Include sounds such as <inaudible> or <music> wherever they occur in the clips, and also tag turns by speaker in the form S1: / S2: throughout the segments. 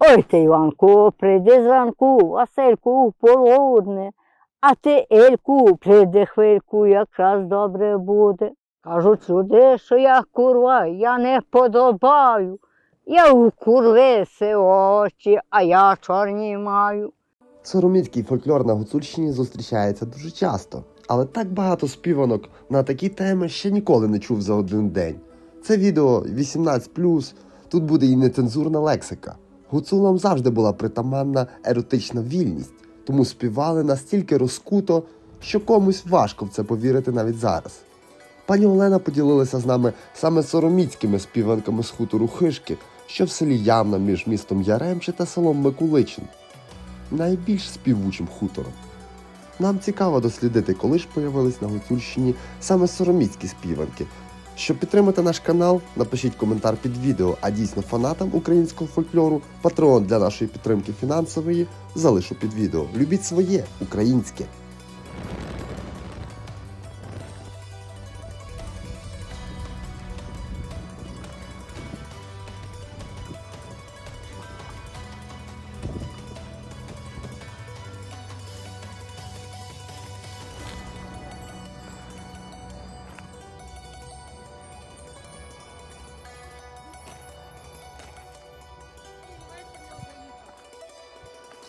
S1: Ой ти, Іванку, прийди зранку, Васильку, полудне, а ти, Ельку, прийди хвильку, якраз добре буде. Кажуть люди, що я курва, я не подобаю. Я у курви очі, а я чорні маю.
S2: Сороміцький фольклор на Гуцульщині зустрічається дуже часто, але так багато співанок на такі теми ще ніколи не чув за один день. Це відео 18+, тут буде і нецензурна лексика. Гуцулам завжди була притаманна еротична вільність, тому співали настільки розкуто, що комусь важко в це повірити навіть зараз. Пані Олена поділилася з нами саме сороміцькими співанками з хутору Хишки, що в селі Ямна між містом Яремче та селом Микуличин найбільш співучим хутором. Нам цікаво дослідити, коли ж появились на Гуцульщині саме сороміцькі співанки. Щоб підтримати наш канал, напишіть коментар під відео, а дійсно фанатам українського фольклору патреон для нашої підтримки фінансової залишу під відео. Любіть своє українське.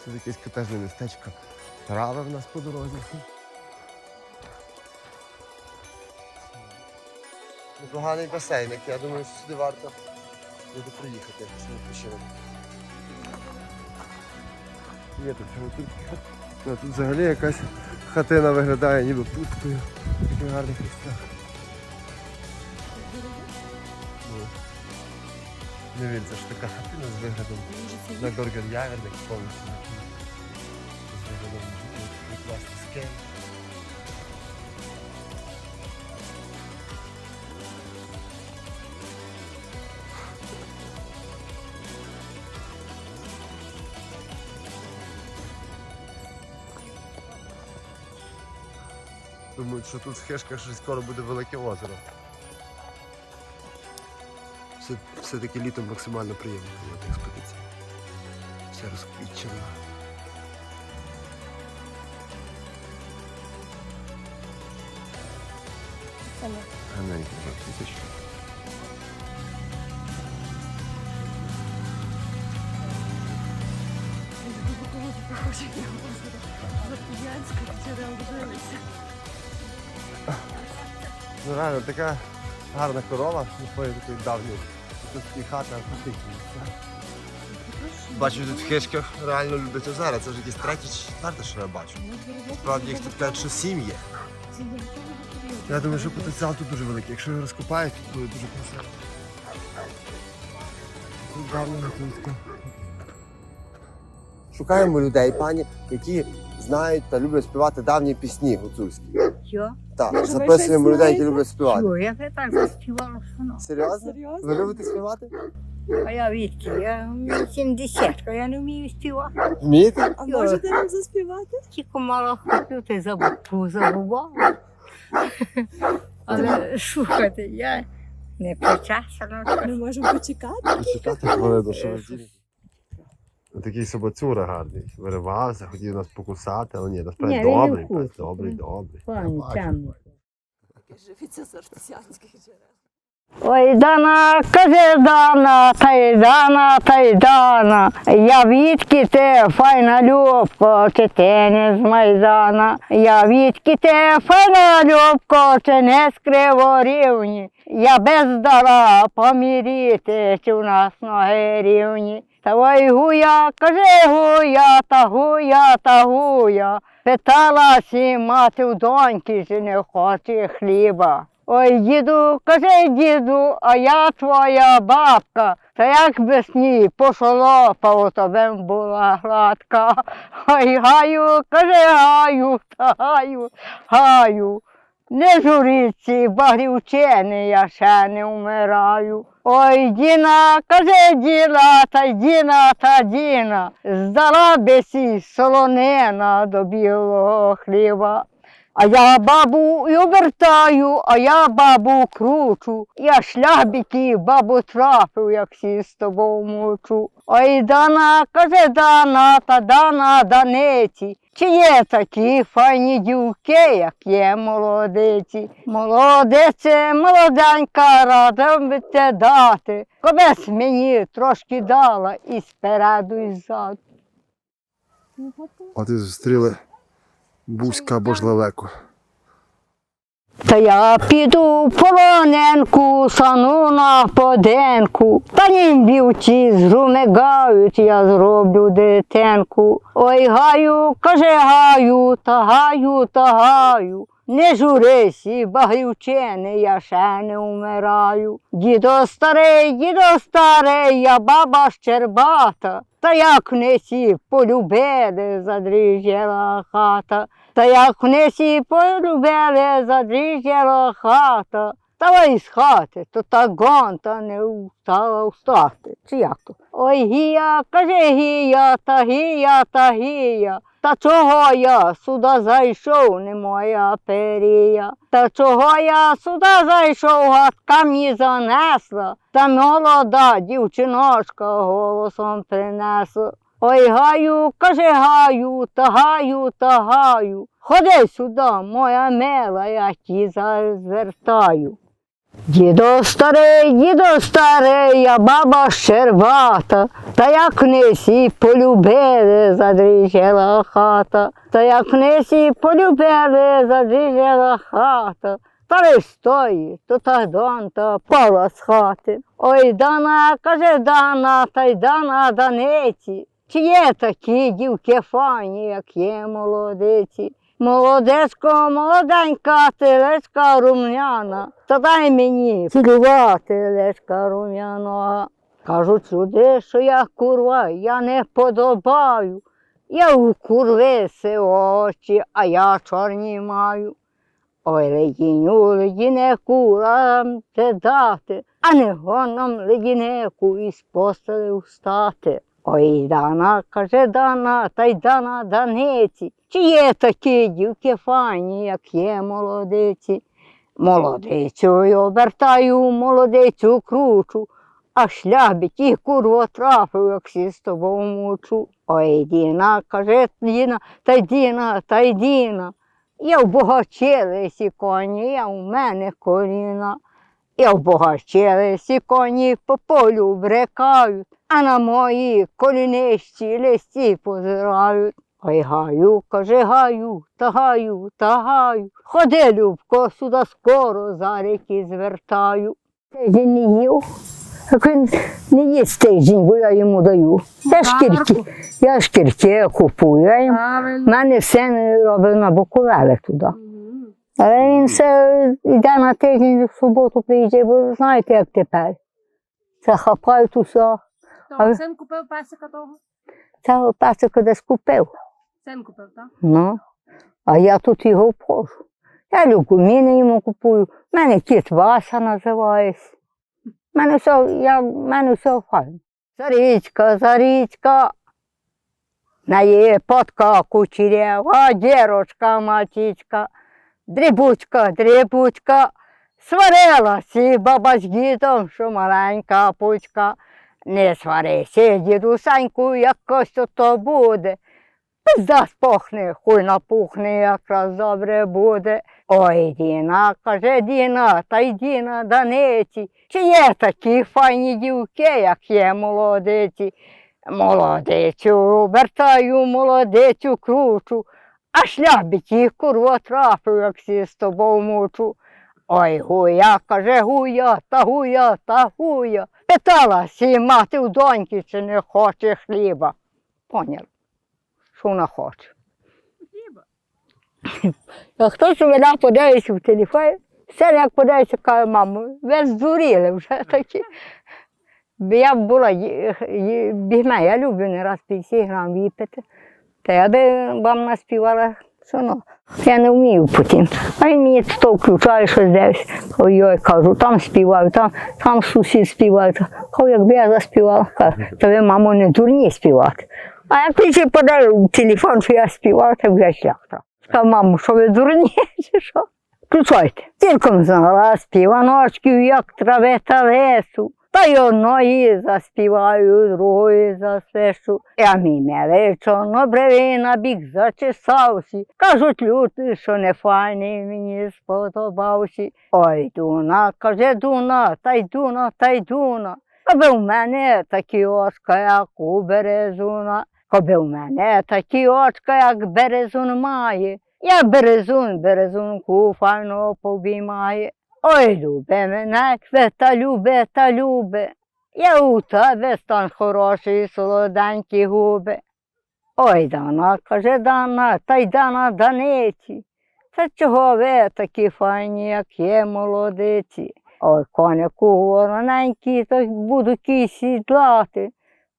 S2: Це якесь котежне містечко. Трави в нас по дорозі. Непоганий басейник. Я думаю, що сюди варто буде приїхати з відпочинок. Є тут тут. Ну, взагалі якась хатина виглядає ніби пусткою. В таких гарних місцях. Не він, це ж така хатина з виглядом на Горген Ягодник повністю. З виглядом класний скель. Думають, що тут в Хешках щось скоро буде велике озеро. Все, все-таки літом максимально приємно було на експедиції. Все розквітчено. Гарненько, так, тисячу. Ну реально, така гарна корова, такої такої давньої. І хата антична. Бачу, тут в хишках реально люблять озера. Це вже якісь третє чи четверте, що я бачу. Справді їх тут кажуть, що сім є. Я думаю, що потенціал тут дуже великий. Якщо його розкопають, то буде дуже красиво. Тут. Шукаємо людей, пані, які знають та люблять співати давні пісні гуцульські.
S1: Що?
S2: Так,
S3: Може, ви
S2: записуємо
S3: щось
S2: людей, які
S3: знаєте?
S2: люблять співати.
S1: Що, я вже так заспівала, що ну.
S2: Серйозно?
S3: Серйозно?
S2: Ви любите співати?
S1: А я відки, я вмію 70, а я не вмію співати.
S2: Вмієте?
S3: А можете нам заспівати?
S1: Тільки мала хотів, ти забув, забувала. Але слухайте, я не причасна.
S3: Ми можемо почекати.
S2: Почекати хвилину, що ви ділите. Такий собацюра гарний. Виривався, хотів нас покусати, але ні, насправді
S1: Ні, він не
S2: добрий,
S1: вкусить,
S2: пес, добрий,
S1: він-
S2: добрий.
S1: Пані,
S2: Я бачу.
S1: тямно.
S3: Живіться з артисянських джерел.
S1: Ой, Дана, каже Дана, та й Дана, та й Дана. Я відки те, файна любко, чи ти не з Майдана. Я відки те, файна любко, чи не з Криворівні. Я без дара поміріти, чи в нас ноги рівні. Ой гуя, каже гуя, та гуя, та гуя. Питалася мати в доньки, чи не хоче хліба. Ой, діду, кажи, діду, а я твоя бабка. Та як би сні пошолопав, то би була гладка. Ой, гаю, кажи, гаю, та гаю, гаю. Не журіться, багрівчини, я ще не вмираю. Ой, Діна, каже діна, та Діна, та Діна, здала би сі солонина до білого хліба. А я бабу й обертаю, а я бабу кручу. Я шлях біків, бабу трафив, як сі з тобою мучу. Ой, дана, каже дана, та дана даниці. Чи є такі файні дівки, як є молодиці? Молодице, молоденька, рада би те дати. Колись мені трошки дала і спереду, і ззаду.
S2: А ти зустріли Бузька лелеку.
S1: Та я піду полоненку, сану на поденку, та нім вівці зрумигають, я зроблю дитинку. Ой, гаю, каже гаю, та гаю, та гаю. Не журись, і багрівчини, я ще не вмираю. Дідо старий, дідо старий, я баба щербата. Та як несі полюбили, задріжджала хата. Та як несі полюбили, задріжджала хата. Та ой з хати, то та гонта не встала встати. Чи як то? Ой гія, каже гія, та гія, та гія. Та чого я сюди зайшов, не моя перія. Та чого я сюди зайшов, гадка мені занесла. Та молода дівчиночка голосом принесла. Ой, гаю, каже гаю, та гаю, та гаю. Ходи сюди, моя мила, я ті зараз звертаю. Дідо старий, дідо старий, я баба щербата, та як несі полюбили, задріжела хата, та як несі полюбили, задріжела хата. Та лиш стої, то та донта пала з хати. Ой, дана, каже дана, та й дана даниці. Чи є такі дівки фані, як є молодиці? Молодецько, молоденька, телечка рум'яна, та дай мені цілувати телечка рум'яна. Кажуть люди, що я курва, я не подобаю. Я у курвиси очі, а я чорні маю. Ой, ледіню, ледіне курам те дати, а не гоном ледінеку із постелі встати. Ой, дана, каже дана, та й дана даниці. Чи є такі дівки файні, як є молодиці? Молодицю й обертаю, молодицю кручу, а шлябить і курво трафив, як сі з тобою мучу. Ой, Діна, каже Діна, та й Діна, та й Діна. Я вбогачилися коні, я у мене коліна. Я вбогачилися коні по полю брекають, а на мої колінищі листі позирають. Ой, гаю, каже, гаю, та гаю, та гаю. Ходи, Любко, сюди скоро за ріки звертаю. Тиждень не їв. Як він не їсть тиждень, бо я йому даю. Я шкірки, я шкірки купую. Я мене син робив на Буковеле туди. Але він все йде на тиждень в суботу приїжджає, бо знаєте, як тепер. Це хапають усе.
S4: То син купив песика того?
S1: Це песика десь купив.
S4: Син купив, так?
S1: Ну, а я тут його вхожу. Я люкуміни йому купую. Мене кіт Вася називається. Мене все, я, в мене все файно. Зарічка, зарічка. На її потка кучерява, дірочка, матічка, дрібучка, дрібучка. Сварилася баба з дідом, що маленька пучка. Не сварися, дідусеньку, якось то буде. Пизда спохне, хуй напухне, якраз добре буде. Ой, Діна, каже Діна, та й Діна даниці. Чи є такі файні дівки, як є молодиці? Молодицю обертаю, молодицю кручу, а шлябить їх курва трафив, як сі з тобою мучу. Ой, гуя, каже гуя, та гуя, та гуя. Питала сі мати у доньки, чи не хоче хліба. Поняла що вона хоче. А хтось мене подивиться в телефон, все як подивиться, каже, мамо, ви здуріли вже такі. Бо Я була ї- я люблю не раз 50 грам випити. Та я би вам наспівала все. Я не вмію потім. А він мені то включає щось десь. Ой-ой, кажу, там співаю, там, там сусід співає. Кажу, якби я заспівала, кажу, то ви, мамо, не дурні співати. А як тільки подав телефон, що я співав, то вже шляхта. Сказав, мамо, що ви дурні, <laughs> чи що? Включайте. Цілком знала співаночків, як трави та лесу. Та й одної заспіваю, другої засвищу. Я мій милий чорнобривий на бік зачесався. Кажуть люди, що не файний мені сподобався. Ой, дуна, каже дуна, та й дуна, та й дуна. Коби в мене такі очка, як у березуна. Коби в мене такі очка, як березун має. Я березун, березунку файно повіймає. Ой, любе мене, квета любе та любе. Я у тебе стан хороший, солоденькі губи. Ой, Дана, каже Дана, та й Дана Даниці. Та чого ви такі файні, як є молодиці? Ой, конику вороненький, то буду кій сідлати,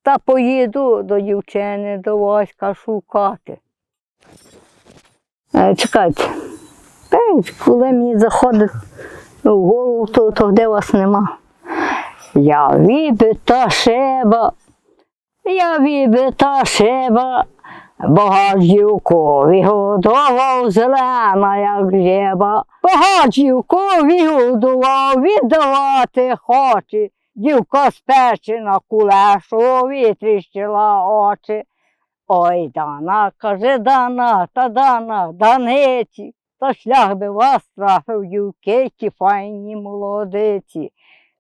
S1: та поїду до дівчини до войська шукати. Е, чекайте, коли мені заходить в голову, то, то де вас нема. Я вібита шеба, я вібита шеба, Богажівку вигодував зелена, як жеба. Богажівку вигодував, віддавати хоче. Дівка спечена кулешу, вітріщила очі. Ой, Дана, каже Дана, та Дана, Даниці, та шлях би вас трафив дівки, ті файні молодиці.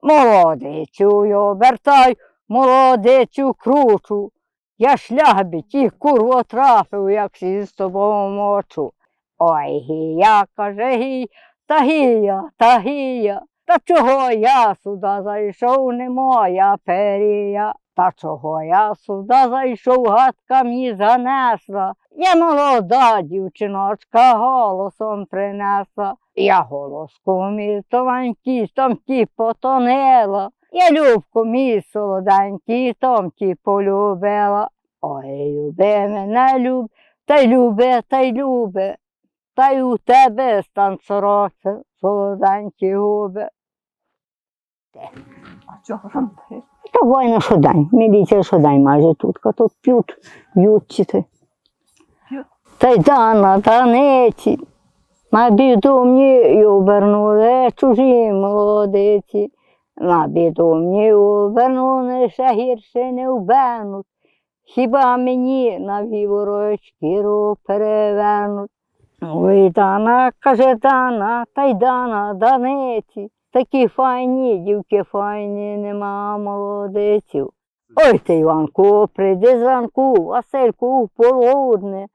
S1: Молодицю я обертай, молодицю кручу. Я шлях би ті курво трафив, як сі з тобою мочу. Ой, гія, каже гій, та гія, та гія. Та чого я сюди зайшов, не моя перія. Та чого я сюди зайшов, гадка мені занесла. Я молода дівчиночка голосом принесла. Я голоску мій тоненький, там ті потонила. Я любку мій солоденький, том ті полюбила. Ой, люби мене люб, та й любе, та й любе. Та й у тебе стан сороце, солоденькі губи.
S3: А чого там ти?
S1: Та війна щодень, міліція щодень майже тут, а тут п'ють, б'ють чи ти. Та й дана, даниці, на біду мені обернули чужі молодиці. На біду мені обернули, ще гірше не вбернуть. Хіба мені на віворою шкіру перевернуть? Ой, Дана, каже Дана, та й Дана, Даниці. Такі файні, дівки файні, нема молодиців. Ой ти, Іванку, прийди зранку, Васильку, полудне,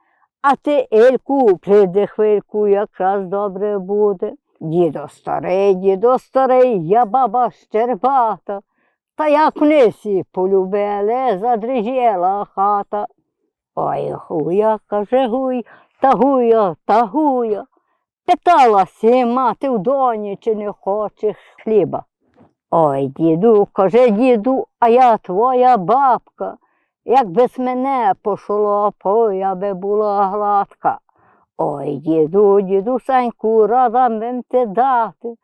S1: а ти, Ельку, прийди хвильку, якраз добре буде. Дідо старий, дідо старий, я баба щербата, та як нисі полюбили, задрижела хата. Ой, гуя, каже гуй, та гуя, та гуя. Питалася мати в доні, чи не хочеш хліба. Ой, діду, каже діду, а я твоя бабка. Якби з мене пошло, я би була гладка. Ой, діду, дідусеньку, рада бим ти дати,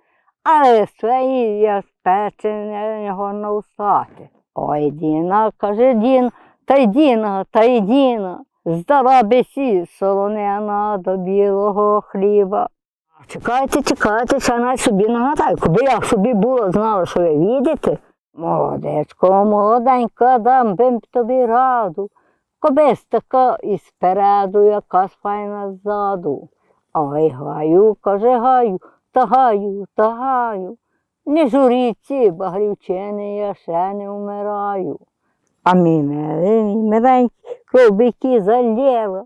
S1: але свої я спеченого не устати. Ой, Діна, каже Дін, та й Діна, та й Діна, здара бесі солонена до білого хліба. Чекайте, чекайте, ще навіть собі нагадаю, коли я собі було знала, що ви їдете. Молодечко, молоденька, дам бим тобі раду. Кобись така і спереду, якась файна ззаду. Ой, гаю, каже гаю, та гаю, та гаю. Не журіться, багрівчини, я ще не вмираю. А мій миленький, робики залєла.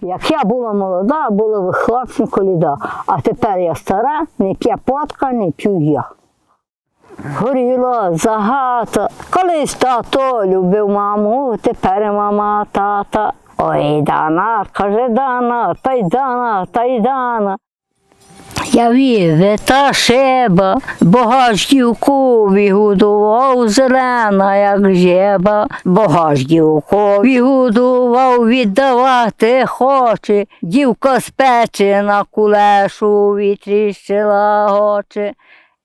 S1: Як я була молода, була хлопцем коліда, а тепер я стара, не п'я потка, не п'ю я. Горіла загата, колись тато любив маму, тепер мама тата. Ой, Дана, каже Дана, та й Дана, та й Дана. Я вів та шеба, богаждівкові годував зелена, як жеба, богаждівку годував, віддавати хоче, дівка спечена кулешу вітріщила очі.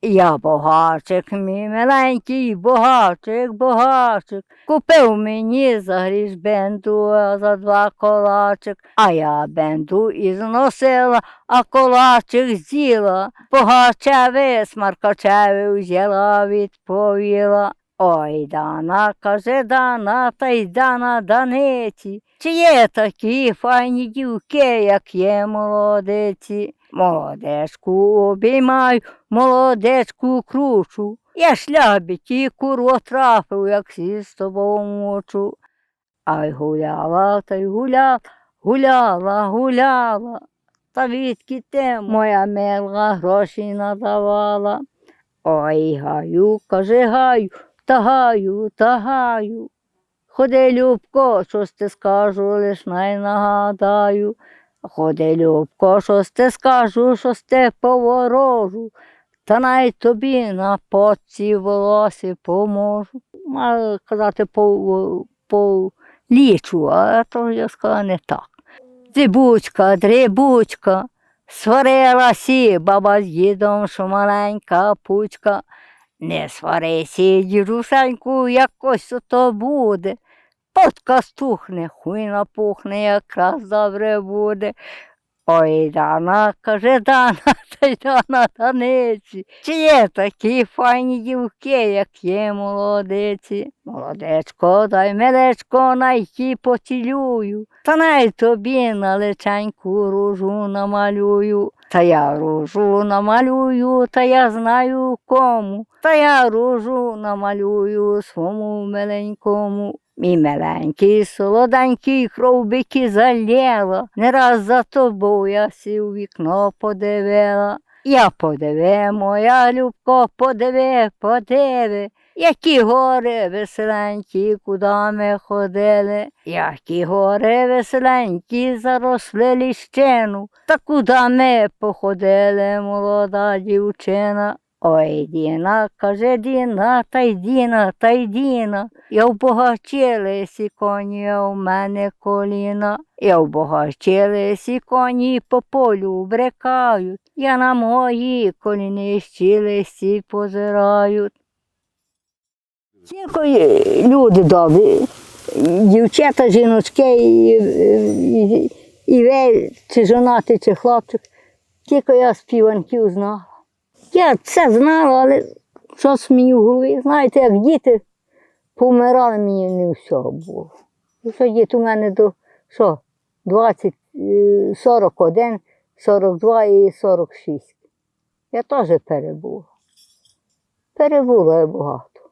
S1: Я богачик, мій миленький, богачик, богачик. Купив мені за гріш бенду, а за два колачик. А я бенду і зносила, а колачик з'їла. Богачеві, смаркачеві взяла, відповіла. Ой, Дана, каже Дана, та й Дана Даниці. Чи є такі файні дівки, як є молодиці? Молодечку обіймаю, молодечку кручу. Я шлябіті курво трафив, як сі з тобою мочу. Ай гуляла, та й гуляла, гуляла, гуляла. Та відки те моя мила гроші надавала. Ой, гаю, каже гаю, та гаю, та гаю. Ходи, Любко, щось ти скажу, лиш най нагадаю. Ходи, Любко, щось ти скажу, щось ти поворожу. Та най тобі на поці волосі поможу. Маю казати по, по лічу, а то я сказала не так. Дрібучка, сварила сі баба з дідом, що маленька пучка. Не сварися, дідусеньку, якось то буде. Потка стухне, хуй напухне, якраз добре буде. Ой, Дана, каже Дана, <laughs> та й Дана Даниці. Чи є такі файні дівки, як є молодиці? Молодечко, дай мелечко, найті поцілюю. Та най тобі на личеньку ружу намалюю. Та я ружу намалюю, та я знаю кому. Та я ружу намалюю свому миленькому. Мій миленький, солоденький кровбики залєла. Не раз за тобою я сі у вікно подивила. Я подиви, моя любко, подиви, подиви. Які гори веселенькі, куди ми ходили, які гори веселенькі, заросли ліщину, та куди ми походили, молода дівчина. Ой, Діна, каже Діна, та й Діна, та й Діна. Я вбогачилися коні, а в мене коліна. Я вбогачилися коні по полю брекають. Я на мої коліни щілисті позирають. Тільки люди добрі, дівчата, жіночки, і, і, і ви, чи жонати, чи хлопчик. Тільки я співанків знала. Я це знала, але щось мені в голові. Знаєте, як діти помирали, мені не всього було. І що діти у мене до що, 20, е, 41, 42 і 46. Я теж перебула. Перебула я багато.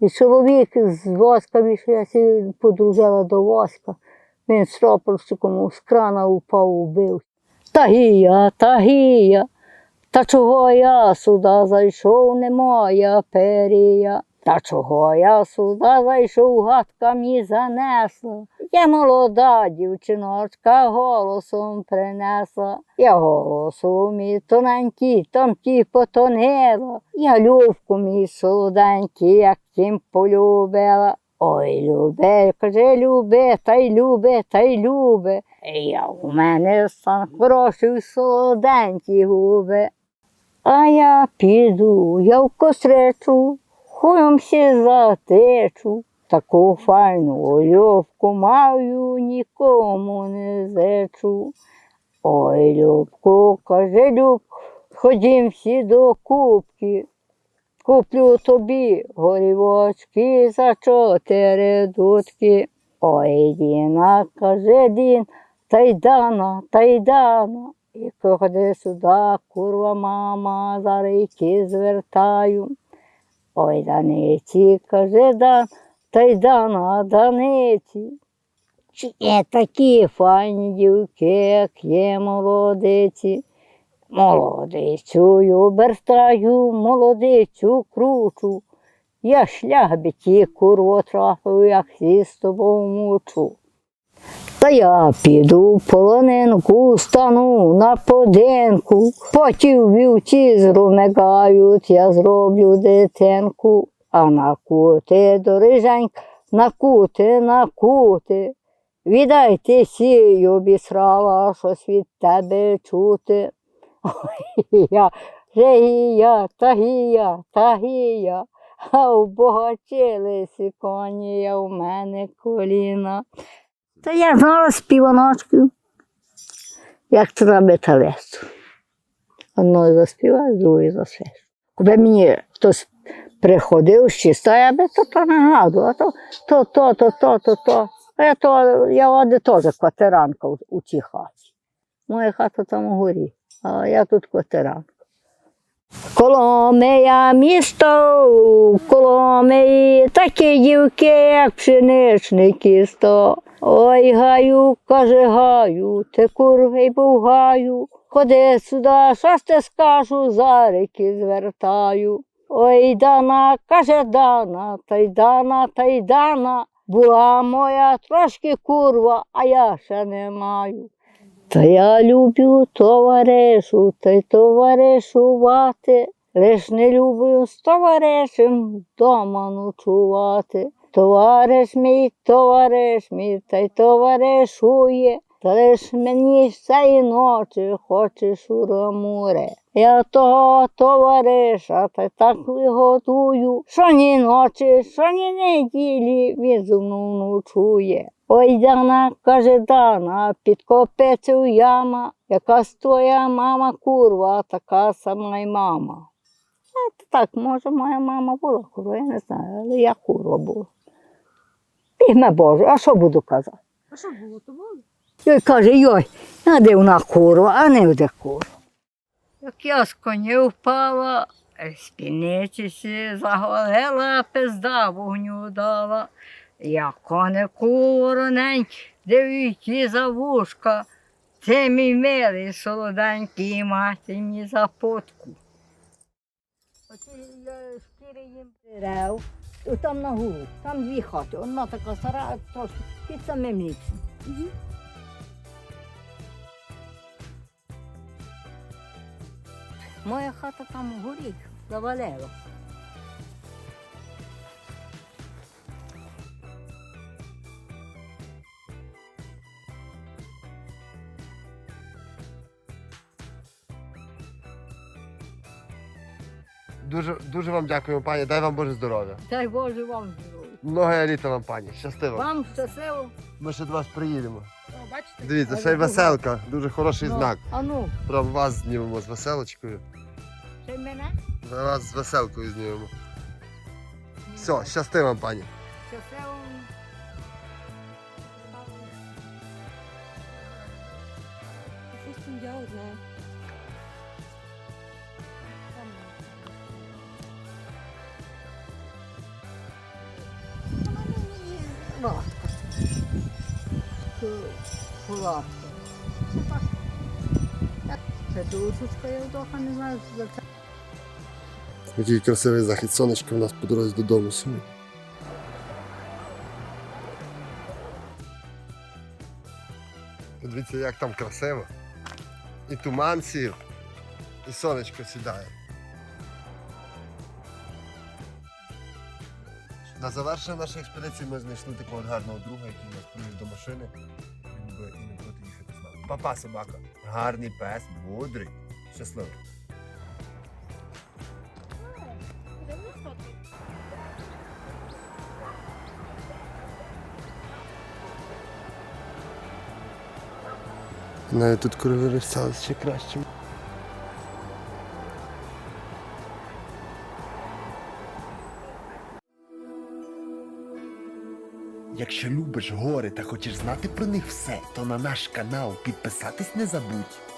S1: І чоловік з воска, що я сі подружила до воска, він з ропорщиком з крана упав, убив. Та гія, та чого я сюди зайшов, не моя перія. Та чого я сюди зайшов, гадка мені занесла. Я молода дівчиночка голосом принесла. Я голосом мій тоненький, тонкий потонила. Я любку мій солоденький, як тім полюбила. Ой, любе, каже, любе, та й любе, та й любе. Я у мене стан хороший, солоденькі губи. А я піду, я в костричу, хуєм сі затечу. Таку файну Любку маю, нікому не зечу. Ой, Любку, каже Люб, ходім всі до кубки. Куплю тобі горівочки за чотири дудки. Ой, Діна, каже Дін, та й дана, та й дана. І ходи сюди, курва мама, за рейки звертаю. Ой, Даниці, каже Дан, та й дана, Даниці. Чи є такі файні дівки, як є молодиці. Молодицю обертаю, молодицю кручу. Я шлябіті курво трафив, як сі з тобою мучу. Та я піду в полонинку, стану на подинку, потім вівці зрумигають, я зроблю дитинку, а накути, дориженька, накути, накути. Віддайте сій обісрала, щось від тебе чути. Ой, я Жегія, тагія, тагія, а обогатилися коні, а в мене коліна. Та я знала з співаночків, як треба металесту. Одною заспіваю, другою засвисту. Коли мені хтось приходив з чиста, я би то, то нагадувала, то, то, то, то, то, то, то. А я, то, я оде теж квартиранка у, у тій хаті. Моя хата там у горі, а я тут квартиранка. Коломия місто, Коломиї такі дівки, як пшеничний кісто. Ой, гаю, каже гаю, ти курвий був гаю. Ходи сюди, щось ти скажу, за ріки звертаю. Ой, дана, каже дана, та й дана, та й дана. Була моя трошки курва, а я ще не маю. Та я люблю товаришу, та й товаришувати. Лиш не люблю з товаришем вдома ночувати. Товариш мій, товариш мій, та й товаришує. Та лиш мені цієї ночі хочеш у рамуре. Я того товариша та так виготую, що ні ночі, що ні неділі він ночує. Ой, Дана, каже Дана, під копицею яма, якась твоя мама курва, така сама й мама. Так, може, моя мама була курва, я не знаю, але я курва була. Пігме Боже, а що буду казати?
S4: А що було? То було?
S1: Йой каже, йой, а де вона курва, а не де курва. Як я з коня впала, спільничці заголила, пизда вогню дала. Я конику вороненький, дивіться за вушка, ти мій милий солоденький, мати мені за потку. Оці я шкіри їм дерев, там на гуру, там дві хати, одна така стара, трошки під самим лісом. Моя хата там горіть, завалила.
S2: Дуже, дуже вам дякуємо, пані. Дай вам Боже здоров'я.
S1: Дай Боже вам здоров'я.
S2: Много літа вам, пані. Щастиво.
S1: Вам щасливо.
S2: Ми ще до вас приїдемо.
S4: О, бачите?
S2: Дивіться, ще й веселка. Дуже хороший
S1: Ну,
S2: знак.
S1: А ну,
S2: Про вас знімемо з веселочкою.
S1: ще й мене
S2: За вас з веселкою знімемо. Все, щасти вам, пані.
S1: щасливо.
S3: Я одна.
S1: Ласка. Це вдоха не знаю, за це.
S2: Який красивий захід сонечка у нас по дорозі додому сьогодні. Подивіться, як там красиво. І туман сів, і сонечко сідає. На завершення нашої експедиції ми знайшли такого гарного друга, який нас привів до машини. Папа собака. Гарний пес, мудрий, щасливий. Навіть тут корови ще краще.
S5: Любиш гори та хочеш знати про них все, то на наш канал підписатись не забудь.